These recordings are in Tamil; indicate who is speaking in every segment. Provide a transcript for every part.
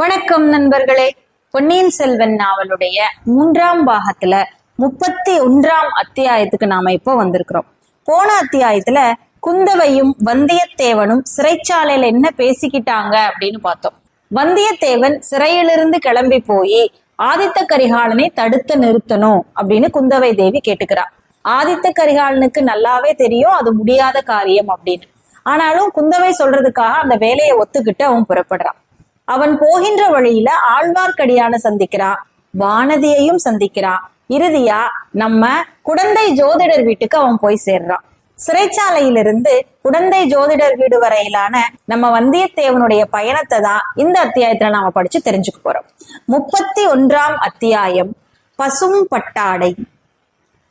Speaker 1: வணக்கம் நண்பர்களே பொன்னியின் செல்வன் நாவலுடைய மூன்றாம் பாகத்துல முப்பத்தி ஒன்றாம் அத்தியாயத்துக்கு நாம இப்போ வந்திருக்கிறோம் போன அத்தியாயத்துல குந்தவையும் வந்தியத்தேவனும் சிறைச்சாலையில என்ன பேசிக்கிட்டாங்க அப்படின்னு பார்த்தோம் வந்தியத்தேவன் சிறையிலிருந்து கிளம்பி போய் ஆதித்த கரிகாலனை தடுத்து நிறுத்தணும் அப்படின்னு குந்தவை தேவி கேட்டுக்கிறா ஆதித்த கரிகாலனுக்கு நல்லாவே தெரியும் அது முடியாத காரியம் அப்படின்னு ஆனாலும் குந்தவை சொல்றதுக்காக அந்த வேலையை ஒத்துக்கிட்டு அவன் புறப்படுறான் அவன் போகின்ற வழியில ஆழ்வார்க்கடியான சந்திக்கிறான் வானதியையும் சந்திக்கிறான் இறுதியா நம்ம குடந்தை ஜோதிடர் வீட்டுக்கு அவன் போய் சேர்றான் சிறைச்சாலையிலிருந்து குடந்தை ஜோதிடர் வீடு வரையிலான நம்ம வந்தியத்தேவனுடைய பயணத்தை தான் இந்த அத்தியாயத்துல நாம படிச்சு தெரிஞ்சுக்க போறோம் முப்பத்தி ஒன்றாம் அத்தியாயம் பசும் பட்டாடை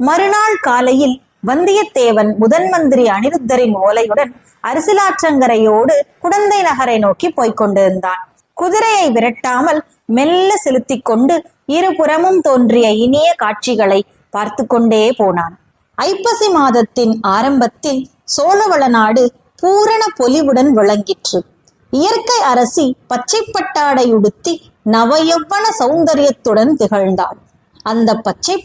Speaker 1: மறுநாள் காலையில் வந்தியத்தேவன் முதன் மந்திரி அனிருத்தரின் ஓலையுடன் அரசிலாற்றங்கரையோடு குடந்தை நகரை நோக்கி போய்க் கொண்டிருந்தான் குதிரையை விரட்டாமல் மெல்ல செலுத்தி கொண்டு இருபுறமும் தோன்றிய இனிய காட்சிகளை பார்த்து கொண்டே போனான் ஐப்பசி மாதத்தின் ஆரம்பத்தில் சோழவள நாடு பூரண பொலிவுடன் விளங்கிற்று இயற்கை அரசி பச்சை பட்டாடை உடுத்தி நவயவன சௌந்தரியத்துடன் திகழ்ந்தாள் அந்த பச்சை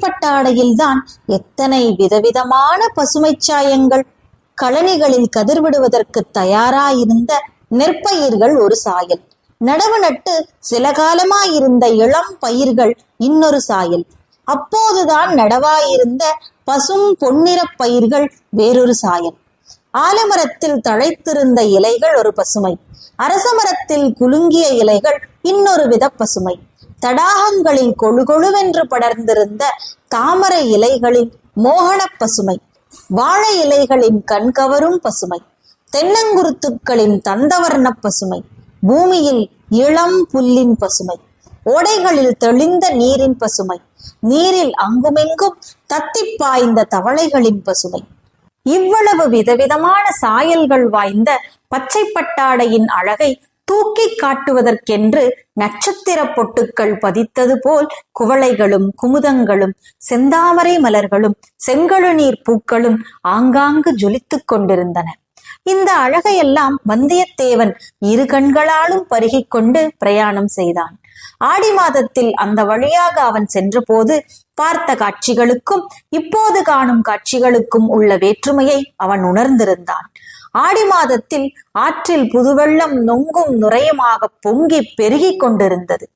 Speaker 1: தான் எத்தனை விதவிதமான பசுமை சாயங்கள் களனிகளில் கதிர்விடுவதற்கு தயாராயிருந்த நெற்பயிர்கள் ஒரு சாயல் நடவு நட்டு சில காலமாயிருந்த இளம் பயிர்கள் இன்னொரு சாயல் அப்போதுதான் நடவாயிருந்த பசும் பொன்னிற பயிர்கள் வேறொரு சாயல் ஆலமரத்தில் தழைத்திருந்த இலைகள் ஒரு பசுமை அரசமரத்தில் குலுங்கிய இலைகள் இன்னொரு வித பசுமை தடாகங்களில் கொழுகொழுவென்று படர்ந்திருந்த தாமரை இலைகளின் மோகன பசுமை வாழை இலைகளின் கண்கவரும் பசுமை தென்னங்குருத்துக்களின் தந்தவர்ண பசுமை பூமியில் இளம் புல்லின் பசுமை ஓடைகளில் தெளிந்த நீரின் பசுமை நீரில் அங்குமெங்கும் தத்தி பாய்ந்த தவளைகளின் பசுமை இவ்வளவு விதவிதமான சாயல்கள் வாய்ந்த பச்சை பட்டாடையின் அழகை தூக்கி காட்டுவதற்கென்று நட்சத்திர பொட்டுக்கள் பதித்தது போல் குவளைகளும் குமுதங்களும் செந்தாமரை மலர்களும் செங்கழுநீர் பூக்களும் ஆங்காங்கு ஜொலித்துக் கொண்டிருந்தன இந்த அழகையெல்லாம் வந்தியத்தேவன் இரு கண்களாலும் பருகிக் கொண்டு பிரயாணம் செய்தான் ஆடி மாதத்தில் அந்த வழியாக அவன் சென்றபோது பார்த்த காட்சிகளுக்கும் இப்போது காணும் காட்சிகளுக்கும் உள்ள வேற்றுமையை அவன் உணர்ந்திருந்தான் ஆடி மாதத்தில் ஆற்றில் புதுவெள்ளம் நொங்கும் நுரையமாக பொங்கி பெருகி கொண்டிருந்தது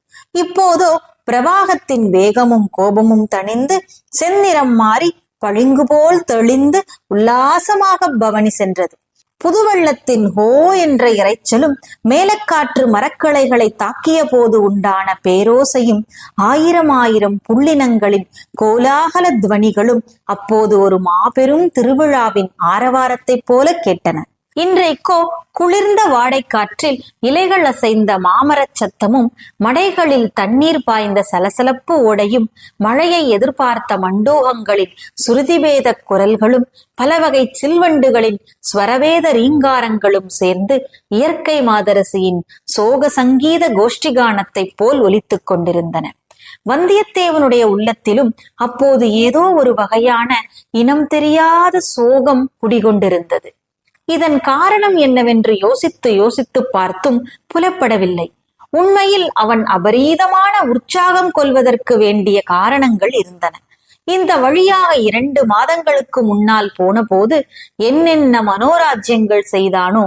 Speaker 1: இப்போதோ பிரவாகத்தின் வேகமும் கோபமும் தணிந்து செந்நிறம் மாறி பளிங்கு போல் தெளிந்து உல்லாசமாக பவனி சென்றது புதுவெள்ளத்தின் ஹோ என்ற இறைச்சலும் மேலக்காற்று மரக்கலைகளை தாக்கிய போது உண்டான பேரோசையும் ஆயிரம் ஆயிரம் புள்ளினங்களின் கோலாகல துவனிகளும் அப்போது ஒரு மாபெரும் திருவிழாவின் ஆரவாரத்தைப் போல கேட்டன இன்றைக்கோ குளிர்ந்த வாடைக்காற்றில் இலைகள் அசைந்த மாமரச் சத்தமும் மடைகளில் தண்ணீர் பாய்ந்த சலசலப்பு ஓடையும் மழையை எதிர்பார்த்த மண்டோகங்களின் சுருதிவேத குரல்களும் பலவகை சில்வண்டுகளின் ஸ்வரவேத ரீங்காரங்களும் சேர்ந்து இயற்கை மாதரசியின் சோக சங்கீத கோஷ்டிகானத்தைப் போல் ஒலித்துக் கொண்டிருந்தன வந்தியத்தேவனுடைய உள்ளத்திலும் அப்போது ஏதோ ஒரு வகையான இனம் தெரியாத சோகம் குடிகொண்டிருந்தது இதன் காரணம் என்னவென்று யோசித்து யோசித்து பார்த்தும் புலப்படவில்லை உண்மையில் அவன் அபரீதமான உற்சாகம் கொள்வதற்கு வேண்டிய காரணங்கள் இருந்தன இந்த வழியாக இரண்டு மாதங்களுக்கு முன்னால் போன போது என்னென்ன மனோராஜ்யங்கள் செய்தானோ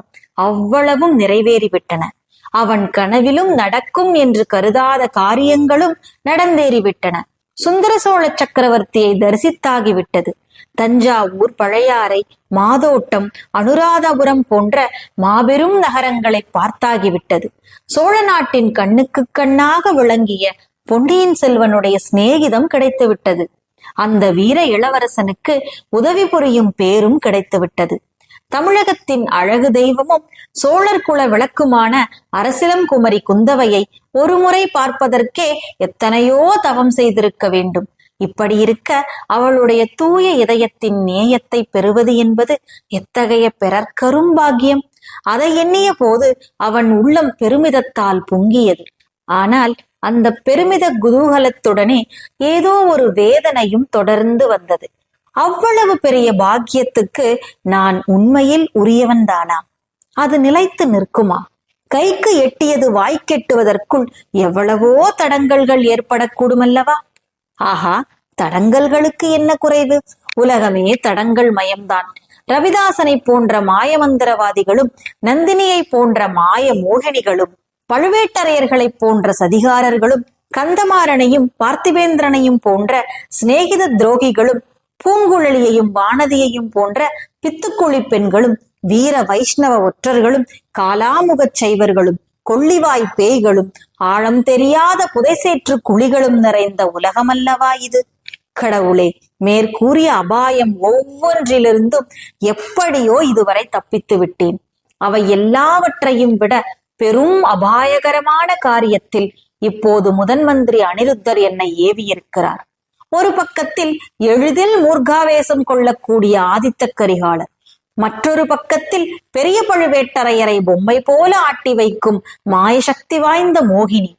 Speaker 1: அவ்வளவும் நிறைவேறிவிட்டன அவன் கனவிலும் நடக்கும் என்று கருதாத காரியங்களும் நடந்தேறிவிட்டன சுந்தர சோழ சக்கரவர்த்தியை தரிசித்தாகிவிட்டது தஞ்சாவூர் பழையாறை மாதோட்டம் அனுராதபுரம் போன்ற மாபெரும் நகரங்களை பார்த்தாகிவிட்டது சோழ நாட்டின் கண்ணுக்கு கண்ணாக விளங்கிய பொன்னியின் செல்வனுடைய சிநேகிதம் கிடைத்துவிட்டது அந்த வீர இளவரசனுக்கு உதவி புரியும் பேரும் கிடைத்துவிட்டது தமிழகத்தின் அழகு தெய்வமும் சோழர் குல விளக்குமான அரசிலம் குமரி குந்தவையை ஒருமுறை பார்ப்பதற்கே எத்தனையோ தவம் செய்திருக்க வேண்டும் இப்படி இருக்க அவளுடைய தூய இதயத்தின் நேயத்தை பெறுவது என்பது எத்தகைய பாக்கியம் அதை எண்ணிய போது அவன் உள்ளம் பெருமிதத்தால் பொங்கியது ஆனால் அந்த பெருமித குதூகலத்துடனே ஏதோ ஒரு வேதனையும் தொடர்ந்து வந்தது அவ்வளவு பெரிய பாக்கியத்துக்கு நான் உண்மையில் உரியவன்தானா அது நிலைத்து நிற்குமா கைக்கு எட்டியது வாய்க்கெட்டுவதற்குள் எவ்வளவோ தடங்கல்கள் ஏற்படக்கூடுமல்லவா ஆஹா தடங்கல்களுக்கு என்ன குறைவு உலகமே தடங்கள் மயம்தான் ரவிதாசனை போன்ற மாயமந்திரவாதிகளும் நந்தினியை போன்ற மாய மோகினிகளும் பழுவேட்டரையர்களைப் போன்ற சதிகாரர்களும் கந்தமாறனையும் பார்த்திவேந்திரனையும் போன்ற சிநேகித துரோகிகளும் பூங்குழலியையும் வானதியையும் போன்ற பித்துக்குழி பெண்களும் வீர வைஷ்ணவ ஒற்றர்களும் காலாமுகச் சைவர்களும் கொள்ளிவாய் பேய்களும் ஆழம் தெரியாத புதைசேற்று குழிகளும் நிறைந்த உலகமல்லவா இது கடவுளே மேற்கூறிய அபாயம் ஒவ்வொன்றிலிருந்தும் எப்படியோ இதுவரை தப்பித்து விட்டேன் அவை எல்லாவற்றையும் விட பெரும் அபாயகரமான காரியத்தில் இப்போது முதன் மந்திரி அனிருத்தர் என்னை ஏவியிருக்கிறார் ஒரு பக்கத்தில் எளிதில் மூர்காவேசம் கொள்ளக்கூடிய ஆதித்த கரிகாலர் மற்றொரு பக்கத்தில் பெரிய பழுவேட்டரையரை பொம்மை போல ஆட்டி வைக்கும் மாயசக்தி வாய்ந்த மோகினி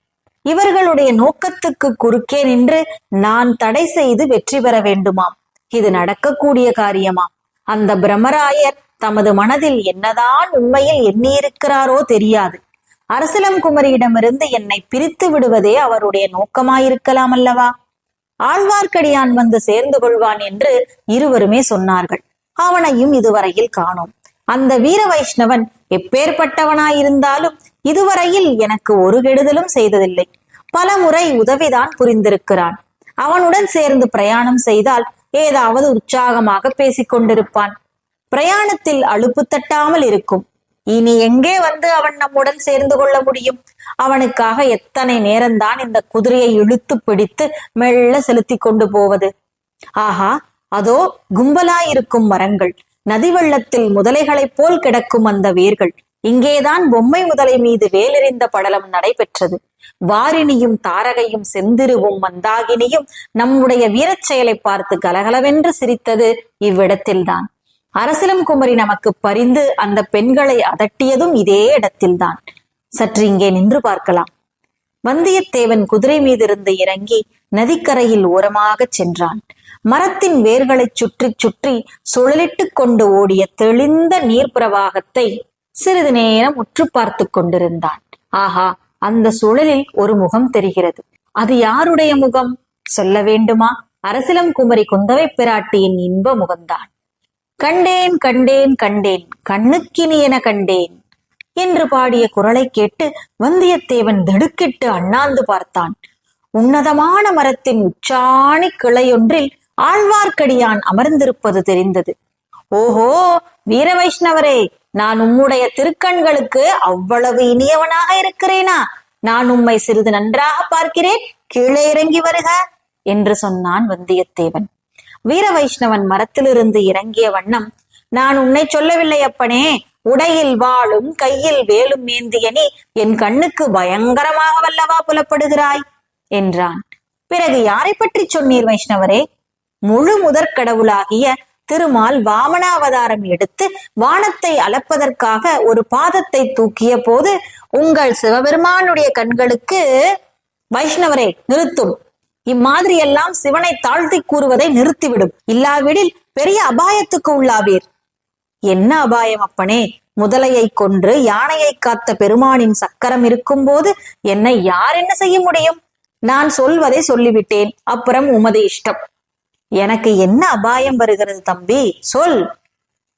Speaker 1: இவர்களுடைய நோக்கத்துக்கு குறுக்கே நின்று நான் தடை செய்து வெற்றி பெற வேண்டுமாம் இது நடக்கக்கூடிய காரியமாம் அந்த பிரமராயர் தமது மனதில் என்னதான் உண்மையில் எண்ணியிருக்கிறாரோ தெரியாது அரசலம் குமரியிடமிருந்து என்னை பிரித்து விடுவதே அவருடைய நோக்கமாயிருக்கலாம் அல்லவா ஆழ்வார்க்கடியான் வந்து சேர்ந்து கொள்வான் என்று இருவருமே சொன்னார்கள் அவனையும் இதுவரையில் காணோம் அந்த வீர வைஷ்ணவன் எப்பேற்பட்டவனாயிருந்தாலும் இதுவரையில் எனக்கு ஒரு கெடுதலும் செய்ததில்லை பல முறை உதவிதான் புரிந்திருக்கிறான் அவனுடன் சேர்ந்து பிரயாணம் செய்தால் ஏதாவது உற்சாகமாக பேசிக் கொண்டிருப்பான் பிரயாணத்தில் அழுப்பு தட்டாமல் இருக்கும் இனி எங்கே வந்து அவன் நம்முடன் சேர்ந்து கொள்ள முடியும் அவனுக்காக எத்தனை நேரம்தான் இந்த குதிரையை இழுத்து பிடித்து மெல்ல செலுத்தி கொண்டு போவது ஆஹா அதோ கும்பலாயிருக்கும் மரங்கள் நதி வெள்ளத்தில் முதலைகளைப் போல் கிடக்கும் அந்த வேர்கள் இங்கேதான் பொம்மை முதலை மீது வேலெறிந்த படலம் நடைபெற்றது வாரிணியும் தாரகையும் செந்திருவும் மந்தாகினியும் நம்முடைய வீரச் செயலை பார்த்து கலகலவென்று சிரித்தது இவ்விடத்தில்தான் அரசிலம் குமரி நமக்கு பரிந்து அந்த பெண்களை அதட்டியதும் இதே இடத்தில்தான் சற்று இங்கே நின்று பார்க்கலாம் வந்தியத்தேவன் குதிரை மீதிருந்து இறங்கி நதிக்கரையில் ஓரமாகச் சென்றான் மரத்தின் வேர்களை சுற்றி சுற்றி சுழலிட்டு கொண்டு ஓடிய தெளிந்த நீர் பிரவாகத்தை சிறிது நேரம் உற்று பார்த்து கொண்டிருந்தான் ஆஹா அந்த சுழலில் ஒரு முகம் தெரிகிறது அது யாருடைய முகம் சொல்ல வேண்டுமா அரசிலம் குமரி குந்தவை பிராட்டியின் இன்ப முகம்தான் கண்டேன் கண்டேன் கண்டேன் கண்ணுக்கினி என கண்டேன் என்று பாடிய குரலை கேட்டு வந்தியத்தேவன் திடுக்கிட்டு அண்ணாந்து பார்த்தான் உன்னதமான மரத்தின் உச்சாணி கிளையொன்றில் ஆழ்வார்க்கடியான் அமர்ந்திருப்பது தெரிந்தது ஓஹோ வீர வைஷ்ணவரே நான் உம்முடைய திருக்கண்களுக்கு அவ்வளவு இனியவனாக இருக்கிறேனா நான் உம்மை சிறிது நன்றாக பார்க்கிறேன் கீழே இறங்கி வருக என்று சொன்னான் வந்தியத்தேவன் வீர வைஷ்ணவன் மரத்திலிருந்து இறங்கிய வண்ணம் நான் உன்னை சொல்லவில்லை அப்பனே உடையில் வாழும் கையில் வேலும் ஏந்திய என் கண்ணுக்கு பயங்கரமாக வல்லவா புலப்படுகிறாய் என்றான் பிறகு யாரை பற்றி சொன்னீர் வைஷ்ணவரே முழு முதற் கடவுளாகிய திருமால் வாமனாவதாரம் எடுத்து வானத்தை அளப்பதற்காக ஒரு பாதத்தை தூக்கிய போது உங்கள் சிவபெருமானுடைய கண்களுக்கு வைஷ்ணவரே நிறுத்தும் இம்மாதிரி எல்லாம் சிவனை தாழ்த்தி கூறுவதை நிறுத்திவிடும் இல்லாவிடில் பெரிய அபாயத்துக்கு உள்ளாவீர் என்ன அபாயம் அப்பனே முதலையை கொன்று யானையை காத்த பெருமானின் சக்கரம் இருக்கும்போது என்னை யார் என்ன செய்ய முடியும் நான் சொல்வதை சொல்லிவிட்டேன் அப்புறம் உமது இஷ்டம் எனக்கு என்ன அபாயம் வருகிறது தம்பி சொல்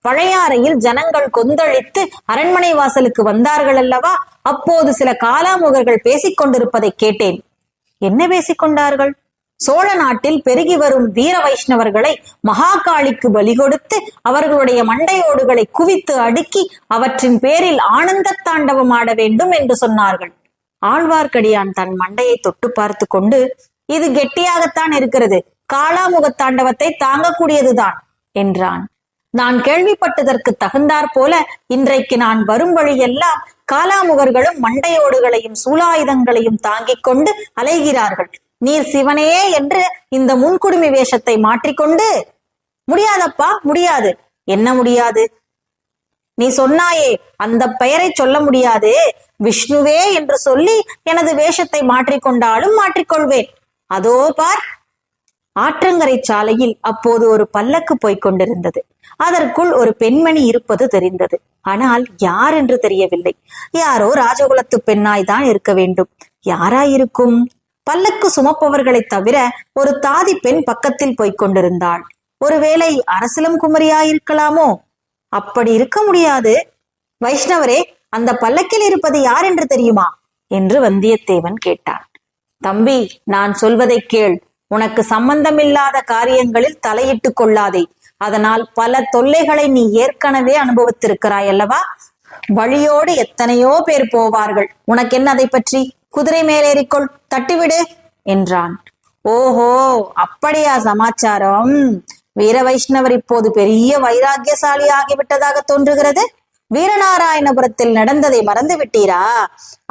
Speaker 1: பழையாறையில் ஜனங்கள் கொந்தளித்து அரண்மனை வாசலுக்கு வந்தார்கள் அல்லவா அப்போது சில காலாமுகர்கள் பேசிக் கொண்டிருப்பதை கேட்டேன் என்ன பேசிக்கொண்டார்கள் சோழ நாட்டில் பெருகி வரும் வீர வைஷ்ணவர்களை மகாகாளிக்கு பலி கொடுத்து அவர்களுடைய மண்டையோடுகளை குவித்து அடுக்கி அவற்றின் பேரில் ஆனந்த தாண்டவம் ஆட வேண்டும் என்று சொன்னார்கள் ஆழ்வார்க்கடியான் தன் மண்டையை தொட்டு பார்த்து கொண்டு இது கெட்டியாகத்தான் இருக்கிறது காளாமுக தாண்டவத்தை தாங்கக்கூடியதுதான் என்றான் நான் கேள்விப்பட்டதற்கு தகுந்தாற் போல இன்றைக்கு நான் வரும் வழியெல்லாம் காலாமுகர்களும் மண்டையோடுகளையும் சூலாயுதங்களையும் தாங்கிக் கொண்டு அலைகிறார்கள் நீர் சிவனையே என்று இந்த முன்குடுமி வேஷத்தை மாற்றிக்கொண்டு முடியாதப்பா முடியாது என்ன முடியாது நீ சொன்னாயே அந்த பெயரை சொல்ல முடியாது விஷ்ணுவே என்று சொல்லி எனது வேஷத்தை மாற்றிக்கொண்டாலும் மாற்றிக்கொள்வேன் அதோ பார் ஆற்றங்கரை சாலையில் அப்போது ஒரு பல்லக்கு போய்க் கொண்டிருந்தது அதற்குள் ஒரு பெண்மணி இருப்பது தெரிந்தது ஆனால் யார் என்று தெரியவில்லை யாரோ ராஜகுலத்து பெண்ணாய்தான் இருக்க வேண்டும் யாராயிருக்கும் பல்லக்கு சுமப்பவர்களைத் தவிர ஒரு தாதி பெண் பக்கத்தில் போய்க் கொண்டிருந்தாள் ஒருவேளை அரசலம் குமரியாயிருக்கலாமோ அப்படி இருக்க முடியாது வைஷ்ணவரே அந்த பல்லக்கில் இருப்பது யார் என்று தெரியுமா என்று வந்தியத்தேவன் கேட்டான் தம்பி நான் சொல்வதை கேள் உனக்கு சம்பந்தமில்லாத காரியங்களில் தலையிட்டு கொள்ளாதே அதனால் பல தொல்லைகளை நீ ஏற்கனவே அனுபவித்திருக்கிறாய் அல்லவா வழியோடு எத்தனையோ பேர் போவார்கள் உனக்கு என்ன அதை பற்றி குதிரை மேலேறிக்கொள் தட்டிவிடு என்றான் ஓஹோ அப்படியா சமாச்சாரம் வீர வைஷ்ணவர் இப்போது பெரிய வைராக்கியசாலி ஆகிவிட்டதாக தோன்றுகிறது வீரநாராயணபுரத்தில் நடந்ததை மறந்து விட்டீரா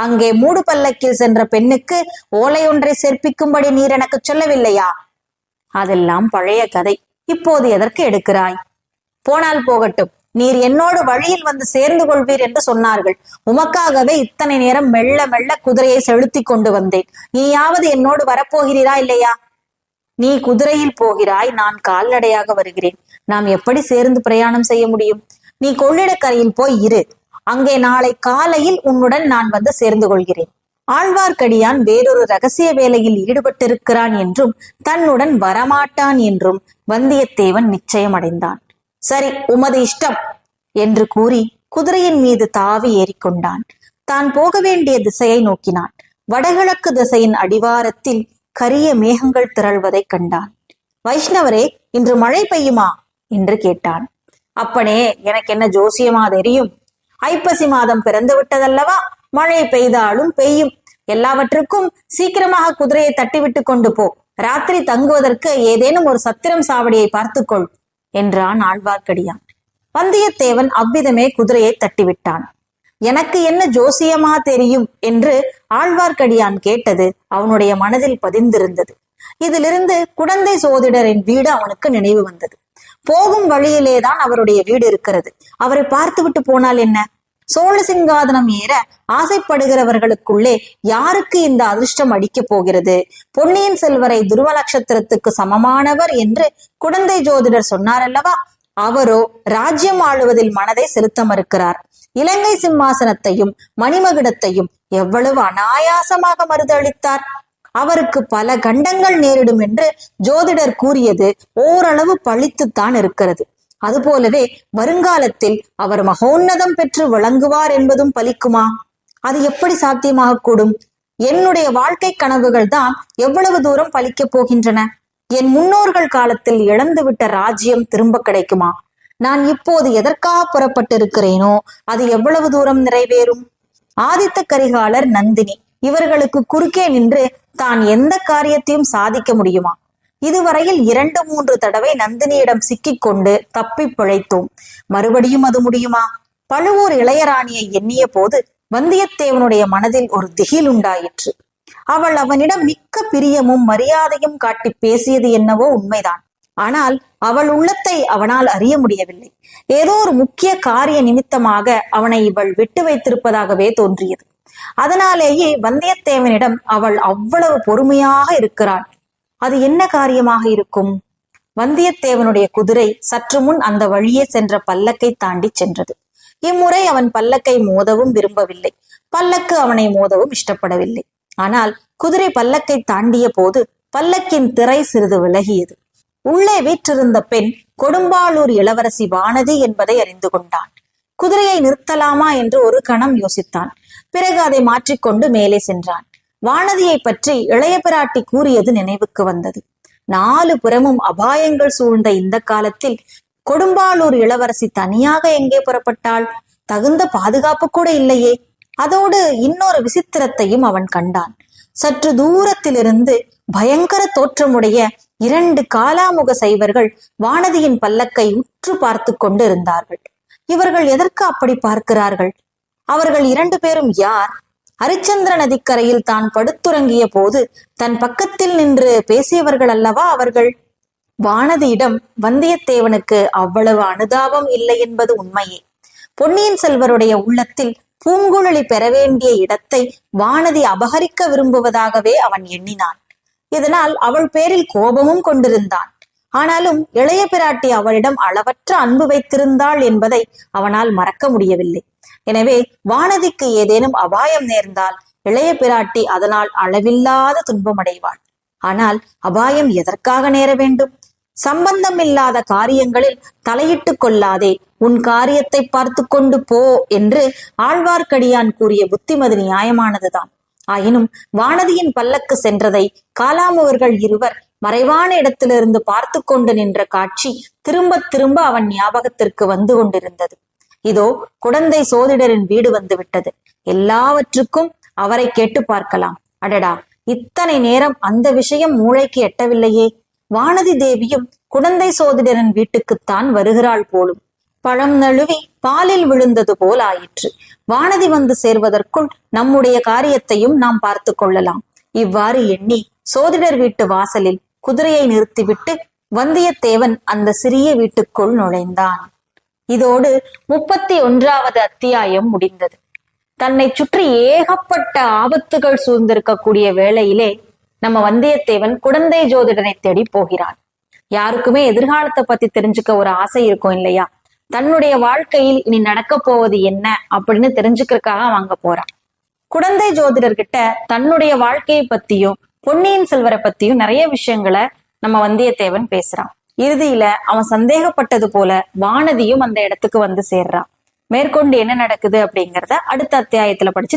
Speaker 1: அங்கே மூடு பல்லக்கில் சென்ற பெண்ணுக்கு ஓலை ஒன்றை சேர்ப்பிக்கும்படி நீர் எனக்கு சொல்லவில்லையா அதெல்லாம் பழைய கதை இப்போது எதற்கு எடுக்கிறாய் போனால் போகட்டும் நீர் என்னோடு வழியில் வந்து சேர்ந்து கொள்வீர் என்று சொன்னார்கள் உமக்காகவே இத்தனை நேரம் மெல்ல மெல்ல குதிரையை செலுத்தி கொண்டு வந்தேன் நீயாவது என்னோடு வரப்போகிறீரா இல்லையா நீ குதிரையில் போகிறாய் நான் கால்நடையாக வருகிறேன் நாம் எப்படி சேர்ந்து பிரயாணம் செய்ய முடியும் நீ கொள்ளிடக்கரையில் போய் இரு அங்கே நாளை காலையில் உன்னுடன் நான் வந்து சேர்ந்து கொள்கிறேன் ஆழ்வார்க்கடியான் வேறொரு ரகசிய வேலையில் ஈடுபட்டிருக்கிறான் என்றும் தன்னுடன் வரமாட்டான் என்றும் வந்தியத்தேவன் நிச்சயம் அடைந்தான் சரி உமது இஷ்டம் என்று கூறி குதிரையின் மீது தாவி ஏறிக்கொண்டான் தான் போக வேண்டிய திசையை நோக்கினான் வடகிழக்கு திசையின் அடிவாரத்தில் கரிய மேகங்கள் திரள்வதைக் கண்டான் வைஷ்ணவரே இன்று மழை பெய்யுமா என்று கேட்டான் அப்பனே எனக்கு என்ன ஜோசியமா தெரியும் ஐப்பசி மாதம் பிறந்து விட்டதல்லவா மழை பெய்தாலும் பெய்யும் எல்லாவற்றுக்கும் சீக்கிரமாக குதிரையை தட்டிவிட்டு கொண்டு போ ராத்திரி தங்குவதற்கு ஏதேனும் ஒரு சத்திரம் சாவடியை பார்த்துக்கொள் என்றான் ஆழ்வார்க்கடியான் வந்தியத்தேவன் அவ்விதமே குதிரையை தட்டிவிட்டான் எனக்கு என்ன ஜோசியமா தெரியும் என்று ஆழ்வார்க்கடியான் கேட்டது அவனுடைய மனதில் பதிந்திருந்தது இதிலிருந்து குடந்தை சோதிடரின் வீடு அவனுக்கு நினைவு வந்தது போகும் வழியிலேதான் அவருடைய வீடு இருக்கிறது அவரை பார்த்துவிட்டு போனால் என்ன சோழ சிங்காதனம் ஏற ஆசைப்படுகிறவர்களுக்குள்ளே யாருக்கு இந்த அதிர்ஷ்டம் அடிக்கப் போகிறது பொன்னியின் செல்வரை துருவ நட்சத்திரத்துக்கு சமமானவர் என்று குழந்தை ஜோதிடர் சொன்னார் அல்லவா அவரோ ராஜ்யம் ஆளுவதில் மனதை செலுத்த மறுக்கிறார் இலங்கை சிம்மாசனத்தையும் மணிமகுடத்தையும் எவ்வளவு அனாயாசமாக மறுதளித்தார் அவருக்கு பல கண்டங்கள் நேரிடும் என்று ஜோதிடர் கூறியது ஓரளவு பழித்துத்தான் இருக்கிறது அதுபோலவே வருங்காலத்தில் அவர் மகோன்னதம் பெற்று விளங்குவார் என்பதும் பலிக்குமா அது எப்படி சாத்தியமாகக்கூடும் என்னுடைய வாழ்க்கை கனவுகள் தான் எவ்வளவு தூரம் பலிக்கப் போகின்றன என் முன்னோர்கள் காலத்தில் இழந்துவிட்ட ராஜ்யம் திரும்ப கிடைக்குமா நான் இப்போது எதற்காக புறப்பட்டிருக்கிறேனோ அது எவ்வளவு தூரம் நிறைவேறும் ஆதித்த கரிகாலர் நந்தினி இவர்களுக்கு குறுக்கே நின்று தான் எந்த காரியத்தையும் சாதிக்க முடியுமா இதுவரையில் இரண்டு மூன்று தடவை நந்தினியிடம் சிக்கிக்கொண்டு தப்பி பிழைத்தோம் மறுபடியும் அது முடியுமா பழுவூர் இளையராணியை எண்ணிய போது வந்தியத்தேவனுடைய மனதில் ஒரு திகில் உண்டாயிற்று அவள் அவனிடம் மிக்க பிரியமும் மரியாதையும் காட்டி பேசியது என்னவோ உண்மைதான் ஆனால் அவள் உள்ளத்தை அவனால் அறிய முடியவில்லை ஏதோ ஒரு முக்கிய காரிய நிமித்தமாக அவனை இவள் விட்டு வைத்திருப்பதாகவே தோன்றியது அதனாலேயே வந்தியத்தேவனிடம் அவள் அவ்வளவு பொறுமையாக இருக்கிறாள் அது என்ன காரியமாக இருக்கும் வந்தியத்தேவனுடைய குதிரை சற்று முன் அந்த வழியே சென்ற பல்லக்கை தாண்டி சென்றது இம்முறை அவன் பல்லக்கை மோதவும் விரும்பவில்லை பல்லக்கு அவனை மோதவும் இஷ்டப்படவில்லை ஆனால் குதிரை பல்லக்கை தாண்டிய போது பல்லக்கின் திரை சிறிது விலகியது உள்ளே வீற்றிருந்த பெண் கொடும்பாளூர் இளவரசி வானதி என்பதை அறிந்து கொண்டான் குதிரையை நிறுத்தலாமா என்று ஒரு கணம் யோசித்தான் பிறகு அதை மாற்றிக்கொண்டு மேலே சென்றான் வானதியை பற்றி இளைய பிராட்டி கூறியது நினைவுக்கு வந்தது நாலு புறமும் அபாயங்கள் சூழ்ந்த இந்த காலத்தில் கொடும்பாலூர் இளவரசி தனியாக எங்கே புறப்பட்டாள் தகுந்த பாதுகாப்பு கூட இல்லையே அதோடு இன்னொரு விசித்திரத்தையும் அவன் கண்டான் சற்று தூரத்திலிருந்து பயங்கர தோற்றமுடைய இரண்டு காலாமுக சைவர்கள் வானதியின் பல்லக்கை உற்று பார்த்து கொண்டு இருந்தார்கள் இவர்கள் எதற்கு அப்படி பார்க்கிறார்கள் அவர்கள் இரண்டு பேரும் யார் ஹரிச்சந்திர நதிக்கரையில் தான் படுத்துறங்கிய போது தன் பக்கத்தில் நின்று பேசியவர்கள் அல்லவா அவர்கள் வானதியிடம் வந்தியத்தேவனுக்கு அவ்வளவு அனுதாபம் இல்லை என்பது உண்மையே பொன்னியின் செல்வருடைய உள்ளத்தில் பூங்குழலி பெற வேண்டிய இடத்தை வானதி அபகரிக்க விரும்புவதாகவே அவன் எண்ணினான் இதனால் அவள் பேரில் கோபமும் கொண்டிருந்தான் ஆனாலும் இளைய பிராட்டி அவளிடம் அளவற்ற அன்பு வைத்திருந்தாள் என்பதை அவனால் மறக்க முடியவில்லை எனவே வானதிக்கு ஏதேனும் அபாயம் நேர்ந்தால் இளைய பிராட்டி அதனால் அளவில்லாத துன்பமடைவாள் ஆனால் அபாயம் எதற்காக நேர வேண்டும் சம்பந்தமில்லாத காரியங்களில் தலையிட்டு கொள்ளாதே உன் காரியத்தை பார்த்து கொண்டு போ என்று ஆழ்வார்க்கடியான் கூறிய புத்திமதி நியாயமானதுதான் ஆயினும் வானதியின் பல்லக்கு சென்றதை காலாமுகர்கள் இருவர் மறைவான இடத்திலிருந்து பார்த்து கொண்டு நின்ற காட்சி திரும்ப திரும்ப அவன் ஞாபகத்திற்கு வந்து கொண்டிருந்தது இதோ குழந்தை சோதிடரின் வீடு வந்து விட்டது எல்லாவற்றுக்கும் அவரை கேட்டு பார்க்கலாம் அடடா இத்தனை நேரம் அந்த விஷயம் மூளைக்கு எட்டவில்லையே வானதி தேவியும் குழந்தை சோதிடரின் வீட்டுக்குத்தான் வருகிறாள் போலும் பழம் நழுவி பாலில் விழுந்தது போல் ஆயிற்று வானதி வந்து சேர்வதற்குள் நம்முடைய காரியத்தையும் நாம் பார்த்து கொள்ளலாம் இவ்வாறு எண்ணி சோதிடர் வீட்டு வாசலில் குதிரையை நிறுத்திவிட்டு வந்தியத்தேவன் அந்த சிறிய வீட்டுக்குள் நுழைந்தான் இதோடு முப்பத்தி ஒன்றாவது அத்தியாயம் முடிந்தது தன்னை சுற்றி ஏகப்பட்ட ஆபத்துகள் சூழ்ந்திருக்கக்கூடிய வேளையிலே நம்ம வந்தியத்தேவன் குடந்தை ஜோதிடனை தேடி போகிறான் யாருக்குமே எதிர்காலத்தை பத்தி தெரிஞ்சுக்க ஒரு ஆசை இருக்கும் இல்லையா தன்னுடைய வாழ்க்கையில் இனி நடக்க போவது என்ன அப்படின்னு தெரிஞ்சுக்கிறதுக்காக வாங்க போறான் குடந்தை ஜோதிடர்கிட்ட தன்னுடைய வாழ்க்கையை பத்தியும் பொன்னியின் செல்வரை பத்தியும் நிறைய விஷயங்களை நம்ம வந்தியத்தேவன் பேசுறான் இறுதியில அவன் சந்தேகப்பட்டது போல வானதியும் அந்த இடத்துக்கு வந்து சேர்றான் மேற்கொண்டு என்ன நடக்குது அப்படிங்கறத அடுத்த அத்தியாயத்துல படிச்சு